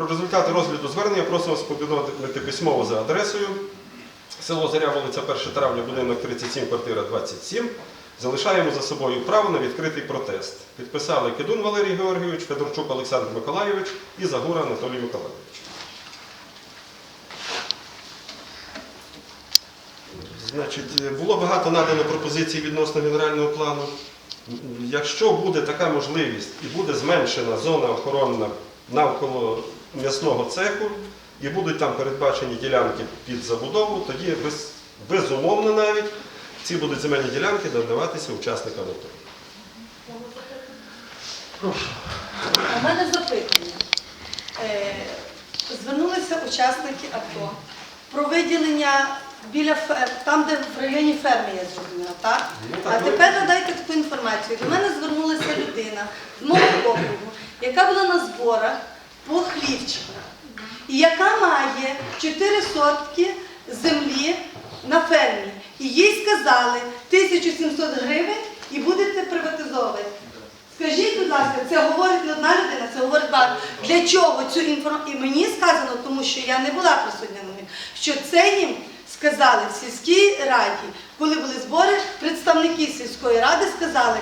Про результати розгляду звернення просимо вас повідомити письмово за адресою. Село Заря, вулиця 1 травня, будинок 37, квартира 27. Залишаємо за собою право на відкритий протест. Підписали Кедун Валерій Георгійович, Федорчук Олександр Миколайович і Загура Анатолій Миколайович. Значить, було багато надано пропозицій відносно генерального плану. Якщо буде така можливість і буде зменшена зона охоронна навколо м'ясного цеху, і будуть там передбачені ділянки під забудову, тоді без, безумовно навіть ці будуть земельні ділянки надаватися учасникам АТО. У мене запитання. Е, Звернулися учасники АТО про виділення біля фер... там, де в районі ферми я зрозуміла, так? Ну, так, А тепер надайте таку інформацію. До мене звернулася людина з мого округу, яка була на зборах по хлівчику, і яка має 4 сотки землі на фермі. І їй сказали 1700 гривень і будете приватизовувати. Скажіть, будь ласка, це говорить не одна людина, це говорить багато. Для чого цю інформацію? І мені сказано, тому що я не була присутня на них, що це їм сказали в сільській раді, коли були збори, представники сільської ради сказали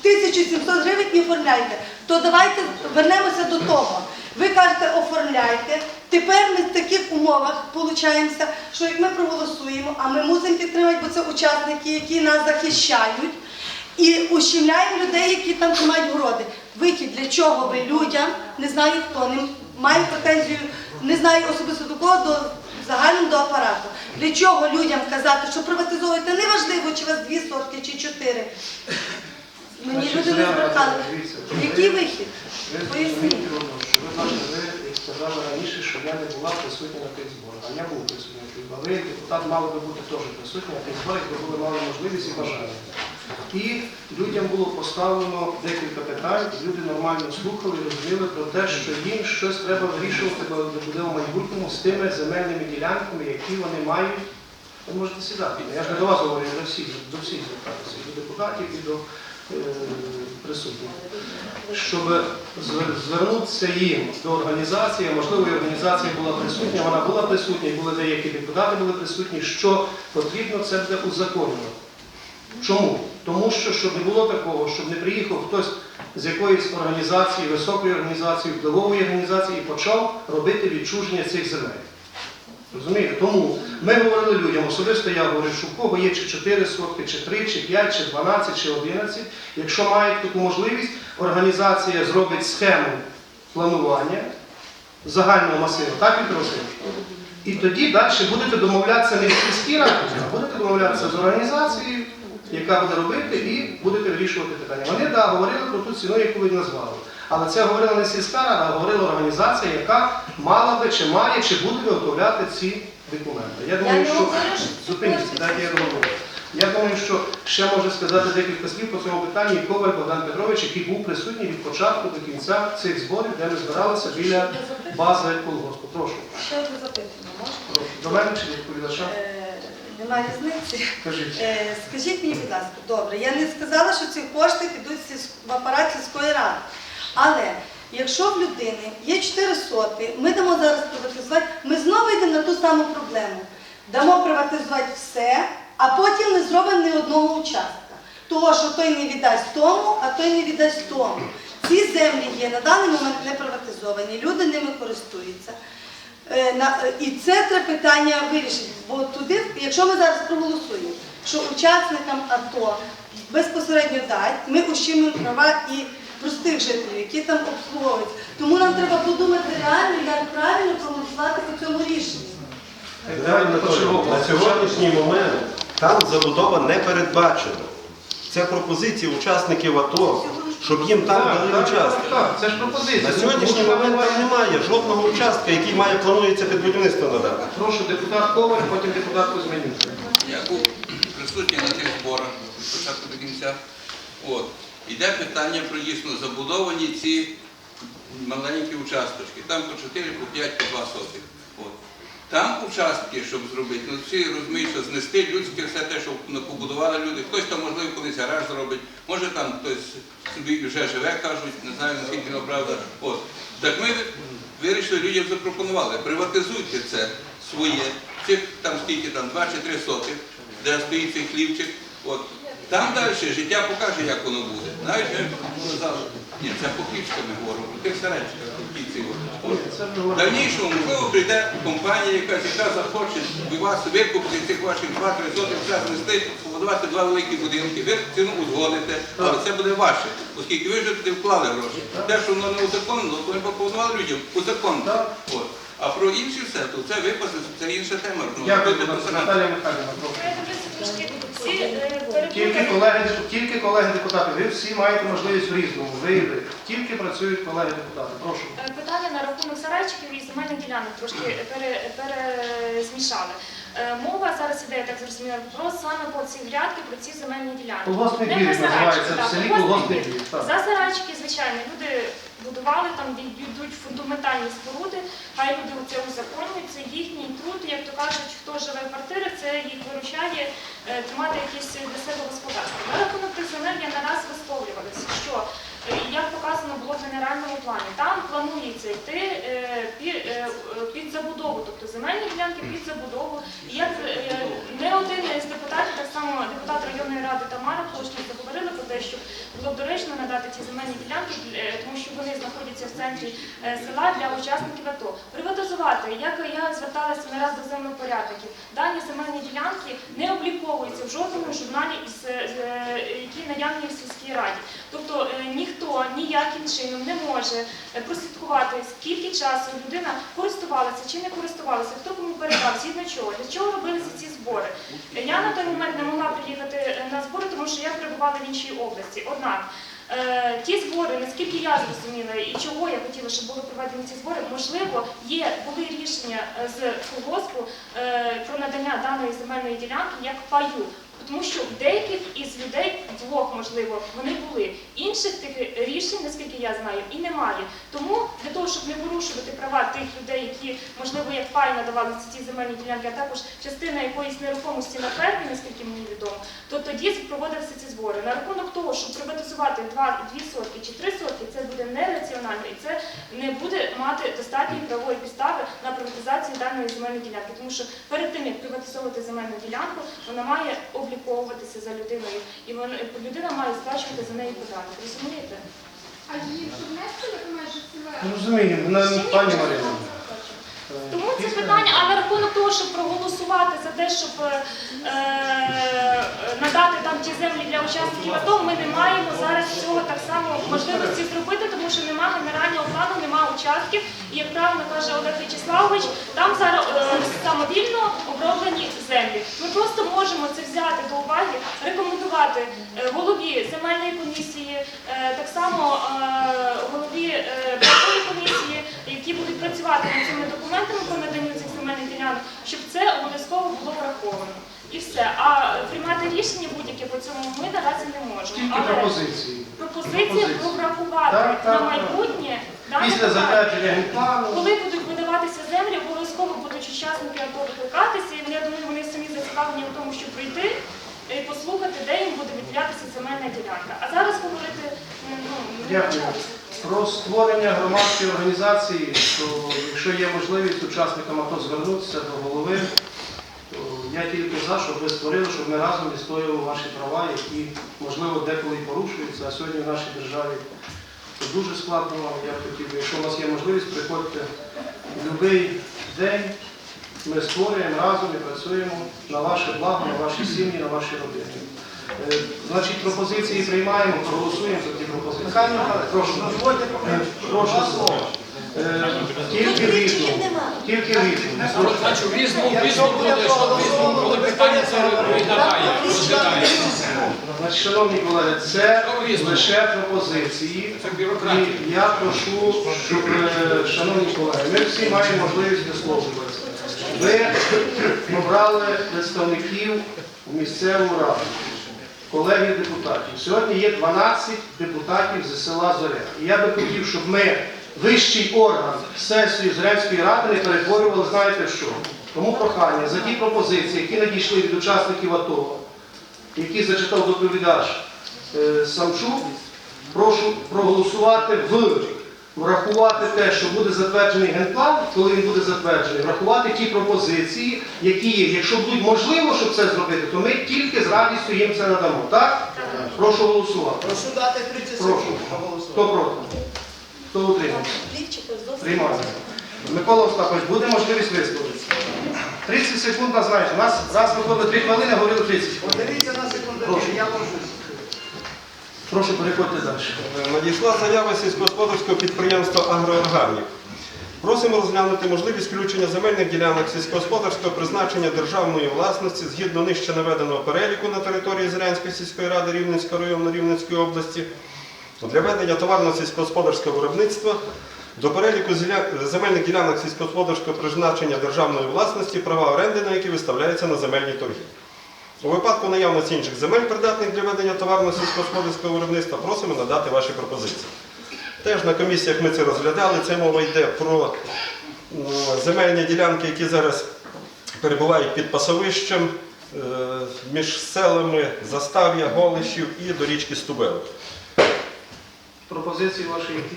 1700 гривень і оформляйте. То давайте вернемося до того. Ви кажете, оформляйте. Тепер ми в таких умовах получаємося, що як ми проголосуємо, а ми мусимо підтримати, бо це учасники, які нас захищають. І ущемляємо людей, які там тримають городи. Вихід для чого ви людям, не знаю хто, не маю претензію, не знаю особисто до кого, до загальному до апарату. Для чого людям казати, що приватизовуєте, неважливо, чи у вас дві сотки чи чотири. Мені люди не звертали. Який вихід? Поясніть. Ви бачите, ви сказали раніше, що я не була присутня на тих зборах. А я був присутній на тих зборах. Ви, депутат, мали би бути теж присутні на тих зборах, де були мали можливість і бажання. І людям було поставлено декілька питань, люди нормально слухали розуміли про те, що їм щось треба вирішувати бо буде в майбутньому з тими земельними ділянками, які вони мають. Ви можете сідати. Я ж не до вас говорю, я до всіх, звертатися, і до депутатів, і до присутніх. Щоб звернутися їм до організації, можливо, і організація була присутня, вона була присутня, і були деякі депутати були присутні, що потрібно це буде узаконювати. Чому? Тому що щоб не було такого, щоб не приїхав хтось з якоїсь організації, високої організації, впливової організації і почав робити відчуження цих земель. Розумієте? Тому ми говорили людям, особисто я говорю, що в кого є чи 4 сотки, чи 3, чи 5, чи 12, чи 11. Якщо мають таку можливість, організація зробить схему планування загального масиву, так, Віктор Васильович? І тоді далі будете домовлятися не в сільській раді, а будете домовлятися з організацією, яка буде робити, і будете вирішувати питання. Вони да, говорили про ту ціну, яку ви назвали. Але це говорила не сільська рада, а говорила організація, яка мала би, чи має, чи буде виготовляти ці документи. Я думаю, що зупиніться, дайте я договорю. Я думаю, що ще може сказати декілька слів по цьому питанні і Коваль Богдан Петрович, який був присутній від початку до кінця цих зборів, де ми збиралися біля бази колгоспу. Прошу. Ще одне запитання, можна? До мене чи відповідача? Е, Немає різниці. Е, Скажіть мені, будь ласка, добре, я не сказала, що ці кошти підуть в апарат сільської ради. Але якщо в людини є 4 соти, ми дамо зараз приватизувати, ми знову йдемо на ту саму проблему. Дамо приватизувати все, а потім не зробимо ні одного участка. Того, що той не віддасть тому, а той не віддасть тому. Ці землі є на даний момент не приватизовані, люди ними користуються. Е, І це треба питання вирішити. Бо туди, якщо ми зараз проголосуємо, що учасникам АТО безпосередньо дать, ми ущемимо права і простих жителів, які там обслуговуються. Тому нам треба подумати реально, як правильно проголосувати по цьому рішенню. Анатолійович, на сьогоднішній момент там забудова не передбачена. Це пропозиції учасників АТО, щоб їм там Так, дали так, Це ж пропозиція. На сьогоднішній момент там немає жодного участка, який має планується під будівництво надати. Прошу депутат Коваль, потім депутат Кузьменюк. Я був присутній на тих зборах від початку до кінця. От. Іде питання про дійсно забудовані ці маленькі участочки. Там по 4, по 5, по 2 сотих. От. Там участки, щоб зробити, ну всі розуміють, що знести людське все те, що побудували люди. Хтось там, можливо, колись гараж зробить, може там хтось собі вже живе, кажуть, не знаю, наскільки воно правда. Так ми вирішили. людям запропонували, приватизуйте це своє, цих там скільки там, два чи три сотих, де стоїть цей хлівчик. От. Там далі життя покаже, як воно буде. Навіть ми казали, ні, це по хлівчикам ми говоримо, про тих хлівців. От. В дальнішому, можливо, прийде компанія якась, яка захоче у вас викупити цих ваших 2-3 сотих, все знести, побудувати два великі будинки, ви ціну узгодите, але це буде ваше, оскільки ви вже туди вклали гроші. Те, що воно не узаконено, то ми пропонували людям узаконити. От. А про інше все, то це випаси, це інша тема. Дякую, Наталія Михайлівна. Тільки колеги, тільки колеги депутати, ви всі маєте можливість в різному виявити. Тільки працюють колеги депутати. Прошу. Е, Питання на рахунок сарайчиків і земельних ділянок трошки пере- перезмішали. Е, Мова зараз іде, я так зрозуміла, про саме про ці грядки, про ці земельні ділянки. Колгоспний Не про сарайчики, називається в селі колгоспний колгоспний так. За сарайчики, звичайно, люди будували там, де йдуть фундаментальні споруди, хай люди це узаконюють, це їхній труд, як то кажуть, хто живе в квартирах, це їх виручає е, тримати якісь для себе господарство. На рахунок тих земель я не раз висловлювалася, що е, як показано було в генеральному плані, там планується йти е, під, е, під забудову, тобто земельні ділянки під забудову. І як е, не один із депутатів, так само депутат районної ради Тамара Плошник, заговорили про те, що було б доречно надати ці земельні ділянки, е, тому що вони знаходяться в центрі села для учасників АТО. Приватизувати, як я зверталася не раз до землепорядників, дані земельні ділянки не обліковуються в жодному журналі, які наявні в сільській раді. Тобто ніхто ніяким чином не може прослідкувати, скільки часу людина користувалася чи не користувалася, хто кому передав, згідно чого, для чого робилися ці збори. Я на той момент не могла приїхати на збори, тому що я перебувала в іншій області. Однак е, ті збори, наскільки я зрозуміла і чого я хотіла, щоб були проведені ці збори, можливо, є були рішення е, з колгоспу е, про надання даної земельної ділянки як паю. Тому що в деяких із людей двох, можливо, вони були. Інших тих рішень, наскільки я знаю, і немає. Тому для того, щоб не порушувати права тих людей, які, можливо, як пай надавали ці земельні ділянки, а також частина якоїсь нерухомості на фермі, наскільки мені відомо, то тоді проводилися ці збори. На рахунок того, щоб приватизувати два, дві сотки чи три сотки, це буде нераціонально і це не буде мати достатньої правової підстави приватизацію даної земельної ділянки. Тому що перед тим, як приватизовувати земельну ділянку, вона має обліковуватися за людиною, і вона, людина має сплачувати за неї податки. Розумієте? А її вже внесли як майже села? Розуміємо, вона Ще пані Марина. Тому це питання, а на рахунок того, щоб проголосувати за те, щоб е, е, надати там ті землі для учасників АТО, ми не маємо зараз цього так само можливості зробити, тому що немає генерального плану, немає участків. І як правильно каже Олег Вячеславович, там зараз е, самовільно оброблені землі. Ми просто можемо це взяти до уваги, рекомендувати е, голові земельної комісії, е, так само е, голові е, над цими документами по наданню цих земельних ділянок, щоб це обов'язково було враховано. І все. А приймати рішення будь-яке по цьому ми наразі не можемо. Тільки Але пропозиції. Пропозиції. про врахувати Так, так, на так. майбутнє дане Після питання. затвердження генплану. Коли будуть видаватися землі, обов'язково будуть учасники АТО викликатися, і я думаю, вони самі зацікавлені в тому, щоб прийти і послухати, де їм буде виділятися земельна ділянка. А зараз говорити ну, не Дякую. Про створення громадської організації, то якщо є можливість учасникам АТО звернутися до голови, то я тільки за, щоб ви створили, щоб ми разом відстоювали ваші права, які, можливо, деколи і порушуються, а сьогодні в нашій державі це дуже складно. Я б хотів, би, якщо у вас є можливість, приходьте в будь-який день. Ми створюємо разом і працюємо на ваше благо, на ваші сім'ї, на ваші родини. Е, Значить, пропозиції приймаємо, проголосуємо за ті пропозиції. Прошу, Е, прошу Тільки в. Тільки в різному. Прошу. Значить, в різному, буде, що в коли питання це розглядає, розглядає. Значить, шановні колеги, це лише пропозиції. Це. І я прошу, щоб, е, шановні колеги, ми всі маємо можливість висловлюватися. Ви обрали представників у місцеву раду, колегів депутатів. Сьогодні є 12 депутатів з села Зоря. І я би хотів, щоб ми вищий орган сесії Зорянської ради не перетворювали, знаєте що. Тому прохання за ті пропозиції, які надійшли від учасників АТО, які зачитав доповідач е, Самчук, прошу проголосувати в врахувати те, що буде затверджений генплан, коли він буде затверджений, врахувати ті пропозиції, які є. Якщо будуть можливо, щоб це зробити, то ми тільки з радістю їм це надамо. Так? Прошу голосувати. Прошу дати 30 секунд проголосувати. Хто проти? Хто утримався? Приймається. Микола Остапович, буде можливість висловитися. 30 секунд нас. У нас раз виходить 3 хвилини, говорили 30 хвилин. Подивіться на секунду, Прошу. я прошу. Прошу переходьте далі. Надійшла заява сільськогосподарського підприємства «Агроорганік». Просимо розглянути можливість включення земельних ділянок сільськогосподарського призначення державної власності згідно нижче наведеного переліку на території Зрянської сільської ради Рівненського району Рівненської області для ведення товарно сільськогосподарського виробництва до переліку земельних ділянок сільськогосподарського призначення державної власності, права оренди на які виставляються на земельні торги. У випадку наявності інших земель, придатних для ведення товарно сільськогосподарського виробництва, просимо надати ваші пропозиції. Теж на комісіях ми це розглядали. Це мова йде про земельні ділянки, які зараз перебувають під пасовищем е, між селами Застав'я, Голишів і до річки Стубелок. Пропозиції ваші які?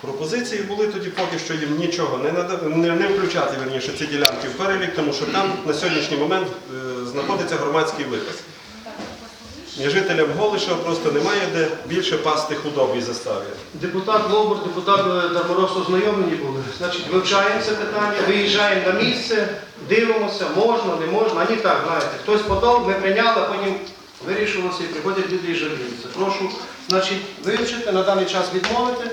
Пропозиції були тоді поки що їм нічого не, нада- не, не включати верніше, ці ділянки в перелік, тому що там на сьогоднішній момент е, знаходиться громадський випас. І жителям Голиша просто немає де більше пасти худоби і застав'я. Депутат Лобур, депутат е, Дарморос ознайомлені були. Значить, вивчаємо це питання, виїжджаємо на місце, дивимося, можна, не можна. А не так, знаєте, хтось подав, ми прийняли, а потім вирішилося і приходять люди і жаліються. Прошу, значить, вивчити, на даний час відмовити,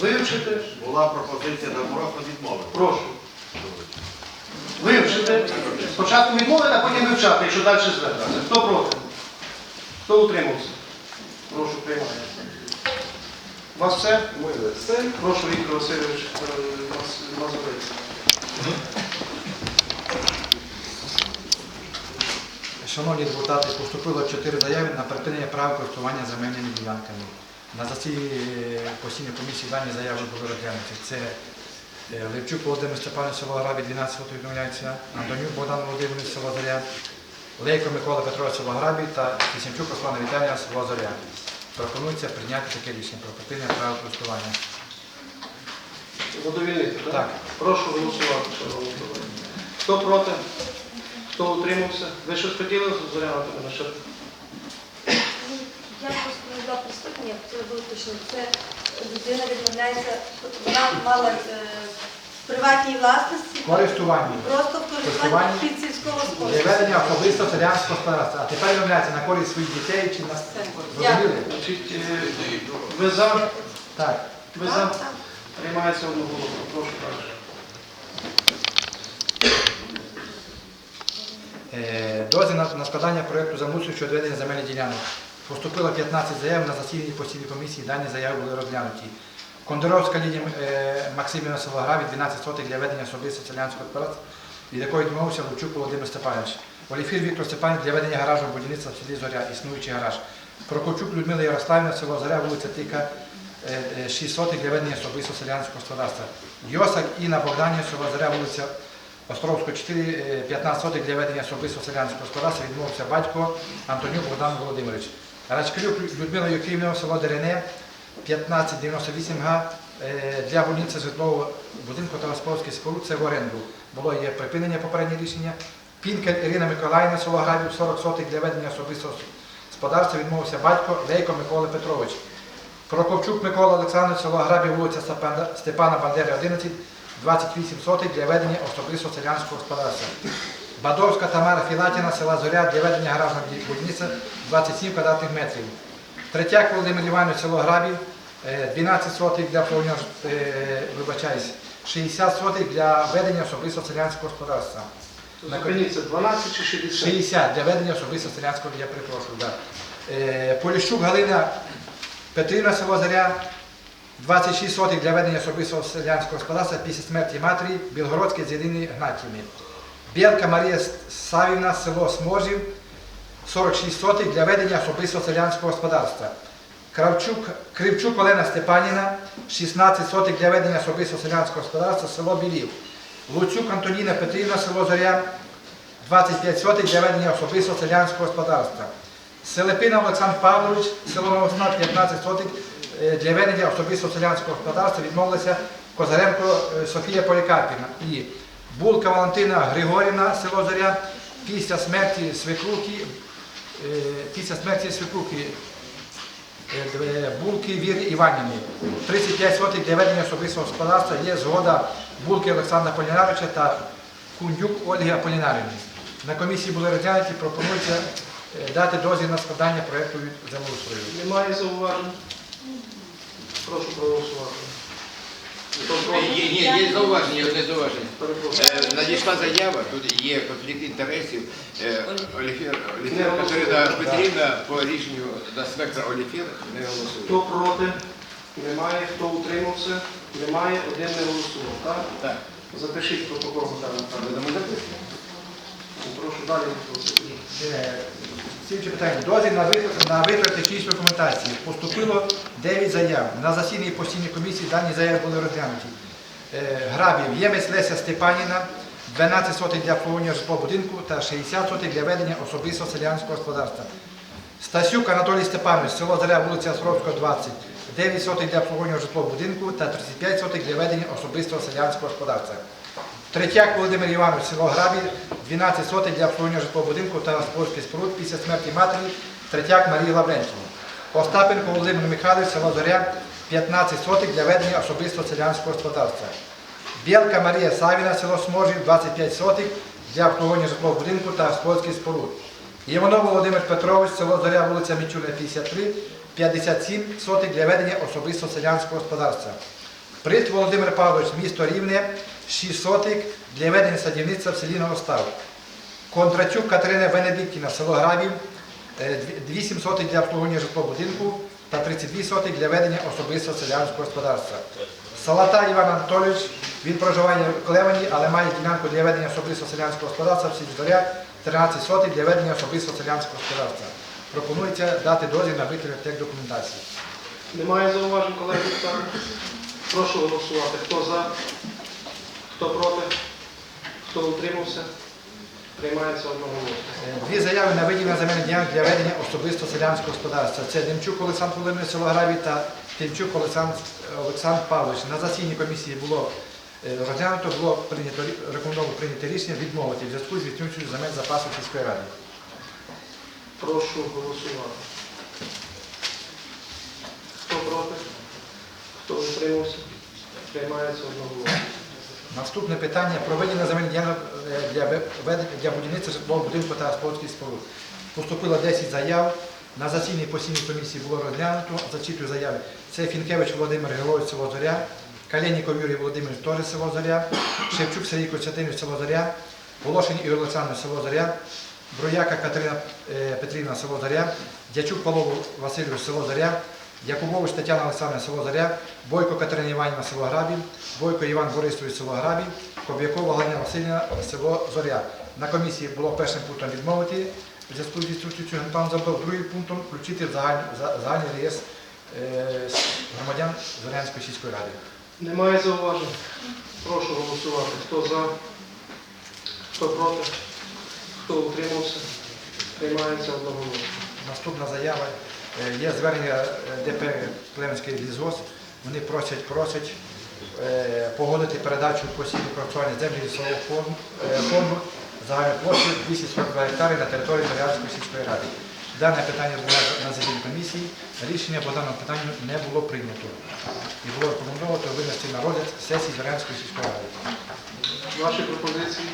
вивчити, Була пропозиція на Морока відмовити. прошу. Вивчити. Спочатку відмовити, а потім вивчати, якщо далі звертатися. Хто проти? Хто утримався? Прошу, приймайте. У вас все? Ми все. Прошу, Віктор Васильович, е, Маз- Мазурець. Шановні депутати, поступило чотири заяви на припинення права користування земельними ділянками. На засіданні е, постійної комісії дані заяви були розглянуті. Це е, Левчук Володимир Степанович село Грабі, 12 років відмовляється, Антонюк Богдан Володимирович село Заря, Лейко Микола Петрович село Грабі та Кисімчук Руслана Віталія село Зоря. Пропонується прийняти таке рішення про припинення права користування. Задовільнити, так? Так. Прошу голосувати. Хто проти? Хто утримався? Ви щось хотіли Зоряна Антонина, ще? Я просто не була присутня, я хотіла би уточнити. Це людина відмовляється, вона мала е, в приватній власності, Користування. просто в користуванні Користування. під сільського Для господарства. особисто селянського господарства. А тепер відмовляється на користь своїх дітей чи на Дякую. Зрозуміли? Значить, е, ви за? Так. Ви за? Приймається одноголосно. Прошу далі. Дозвіл на, складання проєкту замусу щодо ведення земельних ділянок. Поступило 15 заяв на засіданні постійної комісії. Дані заяви були розглянуті. Кондоровська Лідія е, Максимівна Солограві 12 сотих для ведення особисто селянського господарства, від якої відмовився Лучук Володимир Степанович. Оліфір Віктор Степанович для ведення гаражного будівництва в селі Зоря, існуючий гараж. Прокопчук Людмила Ярославівна, село Зоря, вулиця Тика, е, е, 6 сотих для ведення особисто селянського господарства. Йосак Інна Богданів, село Зоря, вулиця Островського 4, е, 15 сотих для ведення особисто селянського господарства відмовився батько Антонюк Богдан Володимирович. Рачкарюк Людмила Юківна, село Дерене, 1598 га е, для будівництва житлового будинку та господарських споруд це в оренду. Було є припинення попереднє рішення. Пінкер Ірина Миколаївна, село Грабів, 40 сотих для ведення особистого господарства відмовився батько Лейко Микола Петрович. Прокопчук Микола Олександрович, село Грабів, вулиця Степана Бандери, 11, 28 сотих для ведення особистого селянського господарства. Бадовська Тамара Філатіна, села Зоря, для ведення гаражного будівництва 27 квадратних метрів. Третяк Володимир Іванович, село Грабів, е, 12 сотих для обслуговування, е, вибачаюсь, 60 сотих для ведення особистого селянського господарства. Зупиніться, 12 чи 60? 60 для ведення особисто селянського, я перепрошую. Да. Е, Поліщук Галина Петрівна, село Заря, 26 сотих для ведення особистого селянського господарства після смерті матері, Білгородське з Єдиної Гнатівни. Білка Марія Савівна, село Сможів, 46 сотих для ведення особистого селянського господарства. Кравчук, Кривчук Олена Степаніна, 16 сотих для ведення особистого селянського господарства, село Білів. Луцюк Антоніна Петрівна, село Зоря, 25 сотих для ведення особистого селянського господарства. Селепина Олександр Павлович, село Новоснат, 15 сотих для ведення особистого селянського господарства відмовилася Козаренко е, Софія Полікарпівна і Булка Валентина Григорівна, село Зоря, після смерті свекруки, е, після смерті свекруки е, Булки Вірі Іванівни. 35 сотих для ведення особистого господарства є згода Булки Олександра Полінаровича та Кундюк Ольги Аполінарівни. На комісії були розглянуті, пропонується е, дати дозвіл на складання проєкту землеустрою. Немає зауважень? Прошу проголосувати. Хто? Є, є, є зауваження, одне зауваження. Е, Надійшла заява, тут є конфлікт інтересів. Е, Оліфір, Не Оліфір. Катерина Петрівна по рішенню на спектра Оліфір не голосує. Хто проти? Немає. Хто утримався? Немає. Один не голосував. Так? Так, Запишіть протокол Михайло Михайлович. будемо записувати. Прошу далі. голосуйте. Слідче питання. Дозвіл на витрат, на витрат технічної документації. Поступило 9 заяв. На засіданні постійної комісії дані заяви були розглянуті. Е, Грабів Ємець Леся Степаніна, 12 сотих для обслуговування житлового будинку та 60 сотих для ведення особистого селянського господарства. Стасюк Анатолій Степанович, село Заря, вулиця Островська, 20, 9 сотих для обслуговування житлового будинку та 35 сотих для ведення особистого селянського господарства. Третяк Володимир Іванович, село Грабі, 12 сотень для обслуговування житлового будинку та господарських споруд після смерті матері Третяк Марії Лаврентівни. Остапенко Володимир Михайлович, село Зоря, 15 сотих для ведення особистого селянського господарства. Білка Марія Савіна, село Сможів, 25 сотих для обслуговування житлового будинку та господарських споруд. Іванов Володимир Петрович, село Зоря, вулиця Мічуна, 53, 57 сотих для ведення особистого селянського господарства. Прит Володимир Павлович, місто Рівне, 6 сотих для ведення садівництва в селі Новостав. Кондратюк Катерина Венедиктівна, село Грабів, е, 8 сотих для обслуговування житлового будинку та 32 сотих для ведення особистого селянського господарства. Салата Іван Анатолійович, він проживає в Клевані, але має ділянку для ведення особистого селянського господарства в селі 13 сотих для ведення особистого селянського господарства. Пропонується дати дозвіл на тех документації. Немає зауважень, колеги? Прошу голосувати. Хто за? Хто проти? Хто утримався? Приймається одноголосно. Дві заяви на виділення земельних ділянок для ведення особисто селянського господарства. Це Демчук Олександр Володимирович Солограві та Тимчук Олександр, Олександр Павлович. На засіданні комісії було е, розглянуто, було прийнято рекомендовано прийняти рішення відмовити в зв'язку з відсутністю земель запасу сільської ради. Прошу голосувати. Хто проти? Хто утримався? Приймається одноголосно. Наступне питання про виділення земельних ділянок е, для, для будівництва житлового будинку та господарських споруд. Поступило 10 заяв. На засіданні постійної комісії було розглянуто. Зачитую заяви. Це Фінкевич Володимир Герович, село Зоря, Калєніков Юрій Володимирович, теж село Зоря, Шевчук Сергій Костянтинович, село Зоря, Волошин Ігор Олександрович, село Зоря, Брояка Катерина е, Петрівна, село Заря, Дячук Павло Васильович, село Заря, Якубович Тетяна Олександровна, село Заря, Бойко Катерина Іванівна, село Грабів, Бойко Іван Борисович, село Грабів, Коб'якова Галина Васильівна, село Зоря. На комісії було першим пунктом відмовити в зв'язку з відсутністю Антон забрав другим пунктом включити в загальний, за- загальний реєстр е, громадян Зорянської сільської ради. Немає зауважень? Прошу голосувати. Хто за? Хто проти? Хто утримався? Приймається одноголосно. Наступна заява є звернення е, ДП Клеменський лісгос. Вони просять, просять е, погодити передачу постійного користування землі лісового фонду, е, фонду загальною площею 242 гектари на території Зорянської сільської ради. Дане питання було на засіданні комісії. Рішення по даному питанню не було прийнято. І було рекомендовано винести на розгляд сесії Зорянської сільської ради. Ваші пропозиції?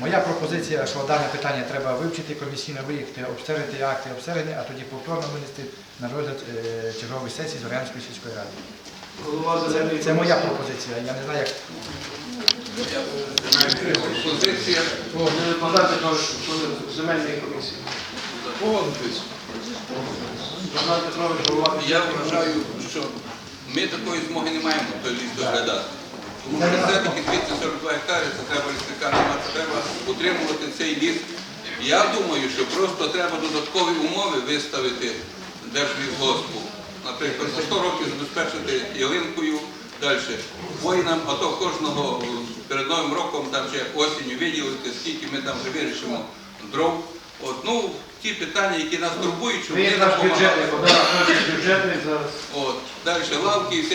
Моя пропозиція, що дане питання треба вивчити, комісійно виїхати, обстежити акти обстеження, а тоді повторно винести на розгляд е, чергової сесії Зорянської сільської ради. Це, це моя пропозиція. Я не знаю, як Позиція член земельної комісії. Я вважаю, що ми такої змоги не маємо той ліс доглядати. Тому що все-таки 242 гектари, це треба лісника немає, треба утримувати цей ліс. Я думаю, що просто треба додаткові умови виставити Держлісгоспу. Наприклад, за 100 років забезпечити ялинкою, далі воїнам, а то кожного перед Новим роком, там ще осінню виділити, скільки ми там вже вирішимо дров. От, ну, ті питання, які нас турбують, щоб вони допомагали. От, далі лавки і все